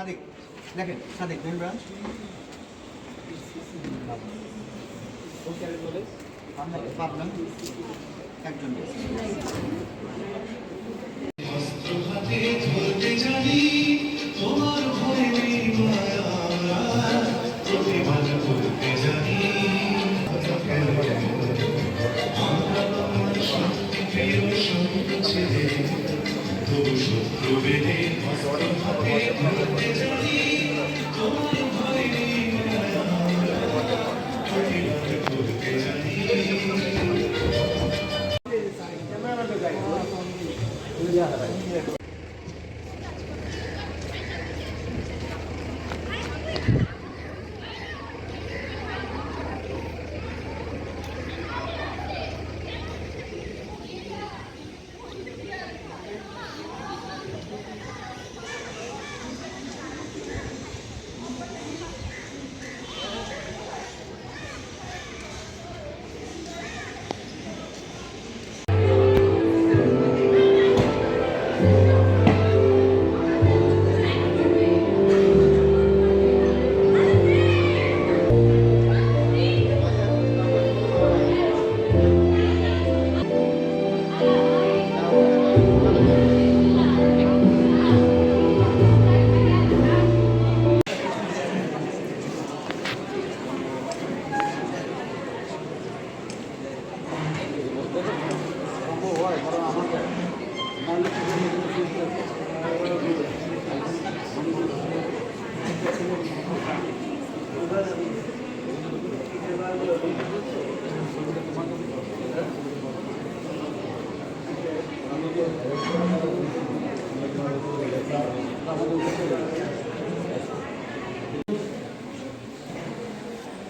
সাদিক দেখেন Sadiq main branch Pabna. একজন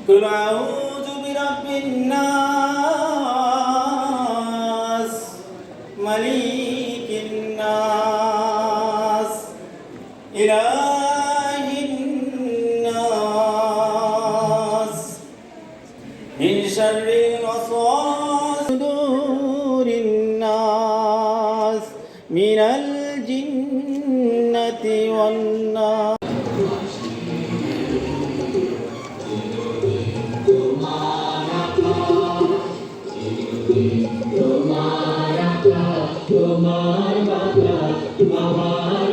قل أعوذ برب الناس ধন্যবাদ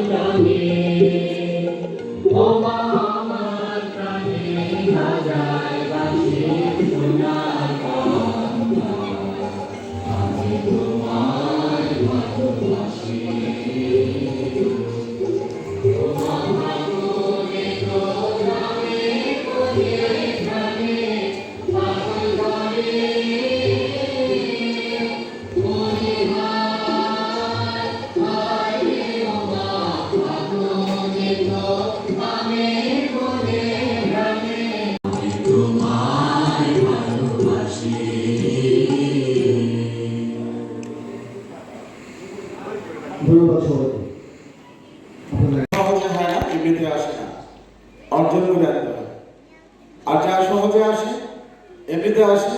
এমনিতে আসে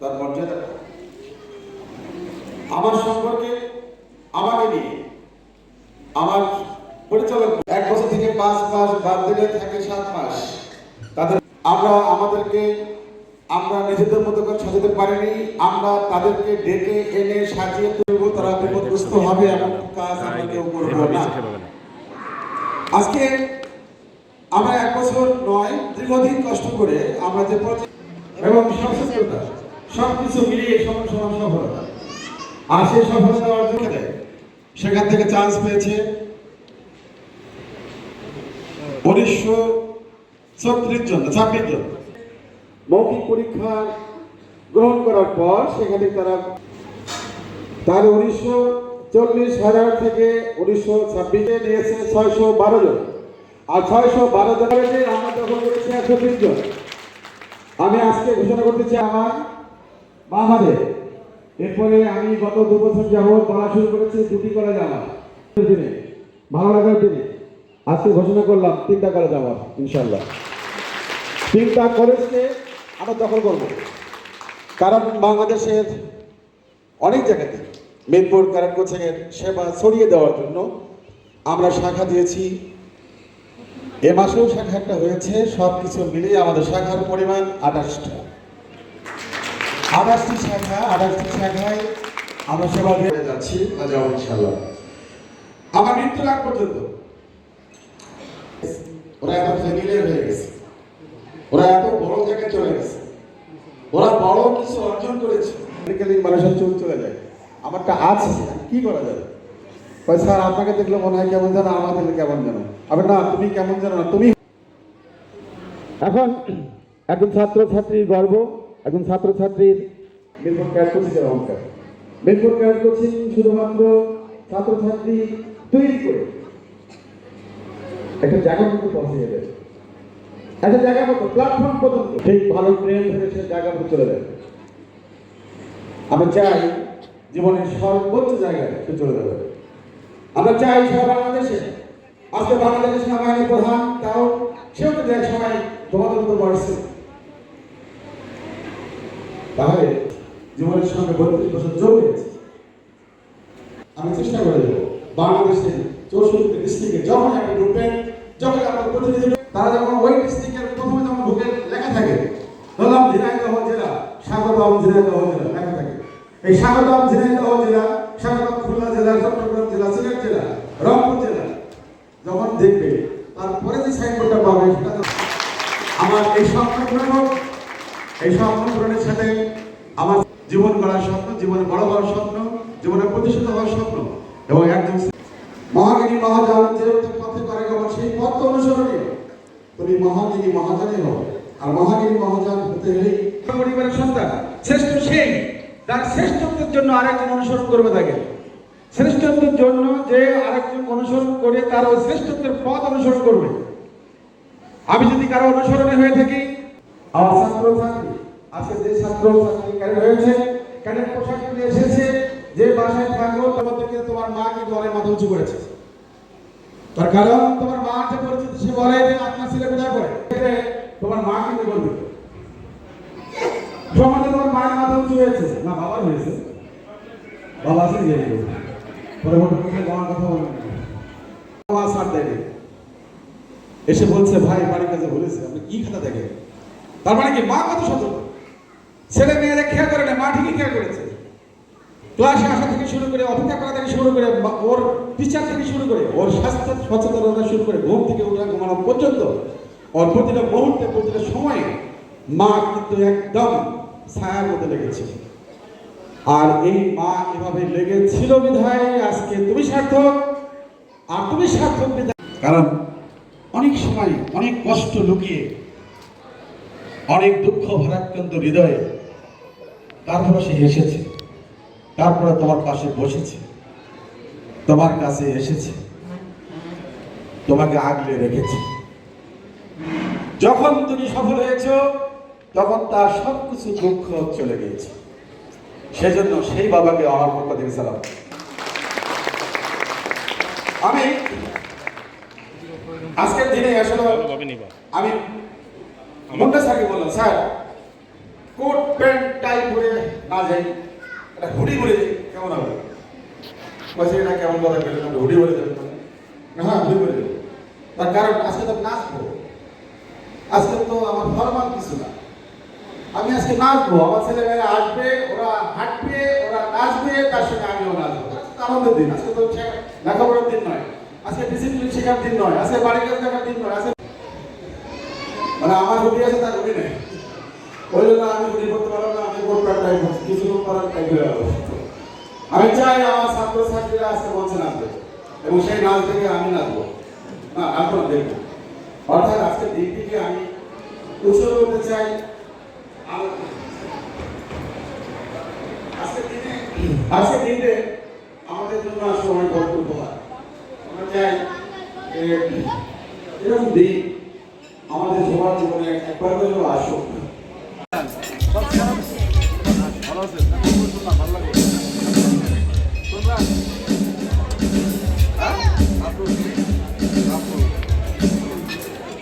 তার মর্যাদা আমার সম্পর্কে আমাকে নিয়ে আমার পরিচালক এক বছর থেকে পাঁচ মাস বাদ দিলে থাকে সাত মাস। তাদের আমরা আমাদেরকে আমরা নিজেদের মতো করে সাজাতে পারিনি। আমরা তাদেরকে ডেকে এনে সাজিয়ে তুলব তারা বিপদগ্রস্ত হবে এমন কাজ আমরা কেউ করব না। আজকে আমরা এক বছর নয় দীর্ঘদিন কষ্ট করে আমরা যে পর্যায়ে এবং সচেতনতা সবকিছু মিলিয়ে সমান সমান সফলতা। আর সেই সফলতা অর্জন করে সেখান থেকে চান্স পেয়েছে উনিশশো ছত্রিশ জন, ছাব্বিশ জন। মৌখিক পরীক্ষা গ্রহণ করার পর সেখানে তারা তার উনিশশো চল্লিশ হাজার থেকে উনিশশো ছাব্বিশে নিয়েছে ছয়শো বারো জন। আর ছয়শো বারো জনের আমরা দখল করেছি একশো তিন জন। আমি আজকে ঘোষণা করতে চাই আমার বাবাদের এরপরে আমি গত দু বছর যাবৎ বলা শুরু করেছি দুটি কলেজ আমার। দিনে, ভালো লাগার দিনে। আজকে ঘোষণা করলাম তিনটা কলেজ আমার ইনশাল্লাহ তিনটা কলেজকে আমরা দখল করব। কারণ বাংলাদেশের অনেক জায়গাতে মিরপুর কারণ কোচিংয়ের সেবা ছড়িয়ে দেওয়ার জন্য আমরা শাখা দিয়েছি। এ মাসেও শাখা একটা হয়েছে, সব কিছু মিলিয়ে আমাদের শাখার পরিমাণ আঠাশটা। আঠাশটি শাখা, আঠাশটি শাখায় আমরা সেবা দিয়ে যাচ্ছি, আজ ইনশাল্লাহ আমার মৃত্যুর আগ পর্যন্ত। ওরা এত ফ্যামিলিয়ার হয়ে গেছে। ওরা এত বড় জায়গায় চলে গেছে। ওরা বড় কিছু অর্জন করেছে। মানুষের চোখ চলে যায়। আমারটা আছে, কি করা যাবে? কয় স্যার আপনাকে দেখলে মনে হয় কেমন জানো আমার দেখলে কেমন জানো আবার না তুমি কেমন জানো না তুমি এখন একজন ছাত্র ছাত্রীর গর্ব একজন ছাত্র ছাত্রীর মিরপুর ক্যাশ কোচিংয়ের অহংকার মিরপুর ক্যাশ কোচিং শুধুমাত্র ছাত্র ছাত্রী তৈরি করে। একটা জায়গা মতো পৌঁছে যাবে। একটা জায়গা মতো প্ল্যাটফর্ম পর্যন্ত ঠিক ভালো ট্রেন ধরে সে জায়গা মতো চলে যাবে। আমরা চাই জীবনের সর্বোচ্চ জায়গায় সে চলে যাবে। আমরা চাই সারা বাংলাদেশে। আজকে বাংলাদেশের সেনাবাহিনীর প্রধান, তাও সেও কিন্তু এক সময় মতো বাড়ছে। তাহলে জীবনের সঙ্গে বত্রিশ বছর যোগ হয়েছে আমি চেষ্টা করে দেবো বাংলাদেশের চৌষট্টি ডিস্ট্রিক্টে যখন আপনি ঢুকবেন যখন আপনার প্রতিনিধি তারা যখন ওই ডিস্ট্রিক্টের প্রথমে যখন ঢুকে লেখা থাকে, ধরলাম ঝিনাইদহ জেলা, স্বাগতম ঝিনাইদহ জেলা, লেখা থাকে। এই স্বাগতম ঝিনাইদহ জেলা স্বাগতম খুলনা জেলা, চট্টগ্রাম জেলা, সিলেট জেলা, রংপুর জেলা যখন দেখবে, তারপরে যে সাইনবোর্ডটা পাবে সেটা আমার এই স্বপ্ন পূরণ হোক, এই স্বপ্ন পূরণের সাথে আমার জীবন গড়ার স্বপ্ন, জীবনে বড় বড় স্বপ্ন, জীবনে প্রতিষ্ঠিত হওয়ার স্বপ্ন এবং একজন মহাগিনী মহাজন যে পথে করে গমন, সেই পথ তো অনুসরণীয়। তুমি মহাগিনী মহাজনই হও আর মহাগিনী মহাজন হতে হলেই পরিবারের সন্তান, শ্রেষ্ঠ সেই তার শ্রেষ্ঠত্বের জন্য আরেকজন অনুসরণ করবে তাকে। শ্রেষ্ঠত্বের জন্য যে আরেকজন অনুসরণ করে তার ওই শ্রেষ্ঠত্বের পথ অনুসরণ করবে। আমি যদি কারও অনুসরণে হয়ে থাকি, আমার ছাত্র ছাত্রী, আজকে যে ছাত্র ছাত্রী হয়েছে ক্যাডেট পোশাক পরে এসেছে, যে বাসায় থাকল তোমার থেকে তোমার মা কিন্তু অনেক মাথা উঁচু করেছে। তার কারণ তোমার মা যে পরিচিত সে বলে যে আপনার ছেলে কোথায় পড়ে? তোমার মা কিন্তু বলবে। সমাজে তোমার মায়ের মাথা উঁচু হয়েছে? না, বাবার হয়েছে। বাবা আছে যে পরে মুখে যাওয়ার কথা বলবেন মা সার দেয় এসে বলছে, ভাই, বাড়ির কাছে বলেছে আপনি কি খাতা দেখেন? তার মানে কি, মা কত সচেতন ছেলে মেয়েরা খেয়াল করে না, মা ঠিকই খেয়াল করেছে। ক্লাসে আসা থেকে শুরু করে, অপেক্ষা করা থেকে শুরু করে ওর টিচার থেকে শুরু করে, ওর স্বাস্থ্য সচেতনতা শুরু করে, ঘুম থেকে উঠে, ঘুমানো পর্যন্ত ওর প্রতিটা মুহূর্তে প্রতিটা সময়ে মা কিন্তু একদম ছায়ার মধ্যে লেগেছে। আর এই মা এভাবে লেগেছিল বিধায় আজকে তুমি সার্থক, আর তুমি সার্থক কারণ অনেক সময় অনেক কষ্ট লুকিয়ে, অনেক দুঃখ ভারাক্রান্ত হৃদয়ে তারপরে সে এসেছে। তারপরে তোমার পাশে বসেছে। তোমার কাছে এসেছে। তোমাকে আগলে রেখেছে। যখন তুমি সফল হয়েছ তখন তার সব কিছু দুঃখ চলে গিয়েছে। সেজন্য সেই বাবাকে আমার পক্ষ থেকে সালাম। আমি আজকের দিনে আসলে আমি মুন্না স্যারকে বললাম, স্যার, কোট, প্যান্ট, টাই পরে না যাই, একটা হুডি পরে যাই, কেমন হবে? বলছে এটা কেমন বলে আমরা হুডি পরে যাব হ্যাঁ হুডি পরে যাব। তার কারণ আজকে তো নাচবো আজকে তো আমার ফরমাল কিছু না। আমি আজকে নাচবো, আমার ছেলেমেয়েরা আসবে, ওরা হাঁটবে, ওরা নাচবে, তার সঙ্গে আমিও নাচবো। আনন্দের দিন, আজকে তো লেখাপড়ার দিন নয়, আজকে ডিসিপ্লিন শেখার দিন নয়, আজকে বাড়ির কাছে দেখার দিন নয়, আজকে মানে আমার রুটি আছে, তার রুটি নেই। ওই জন্য আমি হুডি করতে পারলাম না, আমি প্যান্ট টাইপ কিছু করার টাইপ হয়ে গেল আমি চাই আমার ছাত্র ছাত্রীরা আজকে মঞ্চে নাচবে, এবং সেই নাচ দেখে আমি নাচবো। না, নাচবো দেখব। অর্থাৎ আজকে দিনটিকে আমি উৎসব করতে চাই আজকে দিনে আমাদের জন্য সময় বক্তব্য হয় আমরা চাই এরকম দিন আমাদের সবার জীবনে একবার হলেও আসুক। ভালো লাগে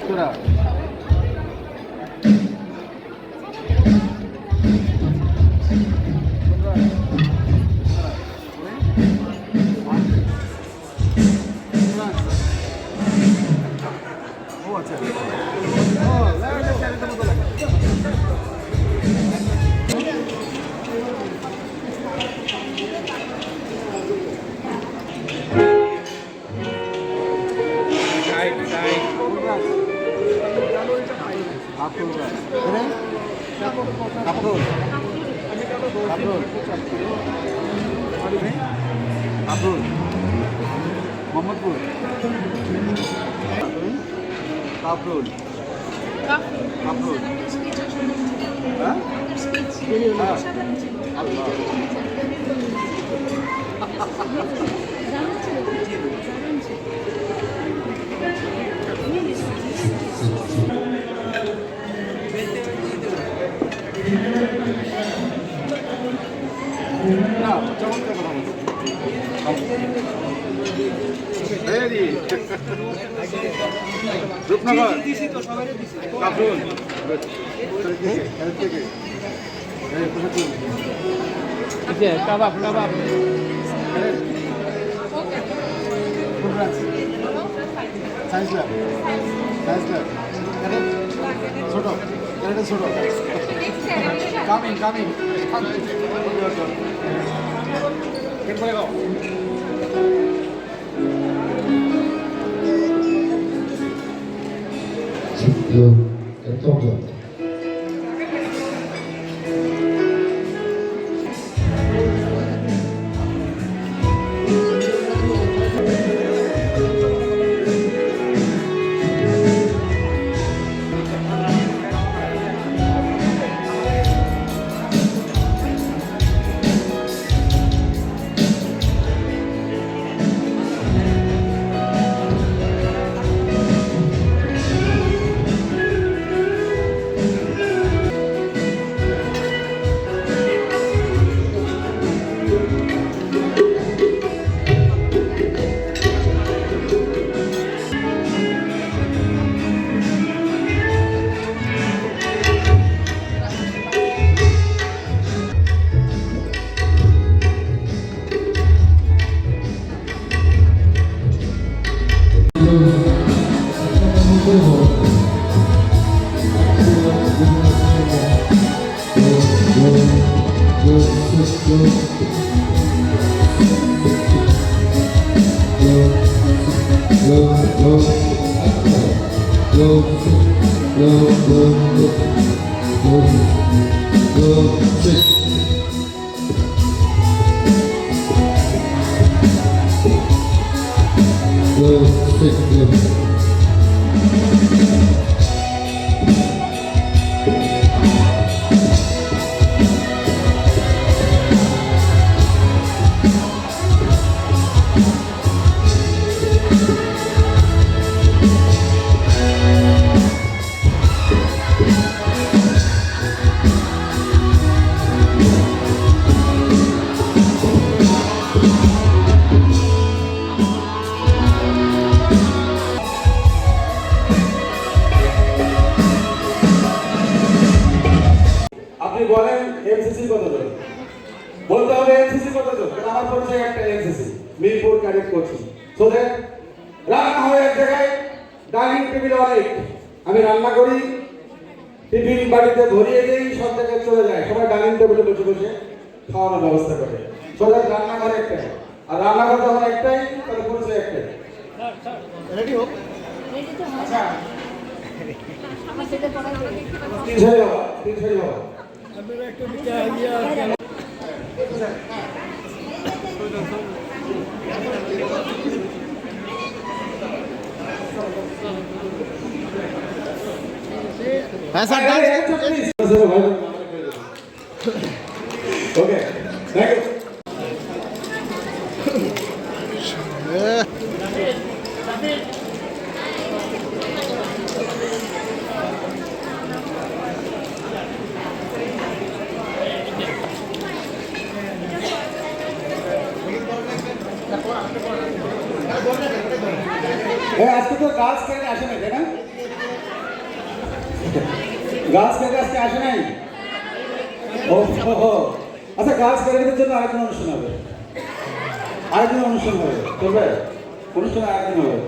তোমরা কাপড় মোহাম্মদপুর। কাপড় কাপড় হ্যাঁ? আল্লাহ না চমৎকার কথা বলছি রেডি রূপনগর কাপড় থেকে কাবাব কাবাব সায়েন্স ল্যাব সায়েন্স ল্যাব ছোট এটা ছোট কামিং কামিং কেন পড়ে গাও। eu, eu estou. 령 আপনি ধরিয়ে সব জায়গায় চলে যায়। সবাই ডাইনিং টেবিলে বসে বসে খাওয়ানোর ব্যবস্থা করে। সো দ্যাট রান্নাঘর একটাই। আর রান্নাঘর যখন একটাই তাহলে পরিচয় একটাই। রেডি হোক। সারি বাবা হ্যাঁ স্যার ওকে থ্যাংক ইউ এই আজকে তো গার্লস ক্যাডেট আসে নাই তাই না গার্লস ক্যাডেট আজকে আসে নাই? ও আচ্ছা গার্লস ক্যাডেটের জন্য আরেকদিন অনুষ্ঠান হবে। আরেকদিন অনুষ্ঠান হবে, চলবে? অনুষ্ঠান আরেকদিন হবে।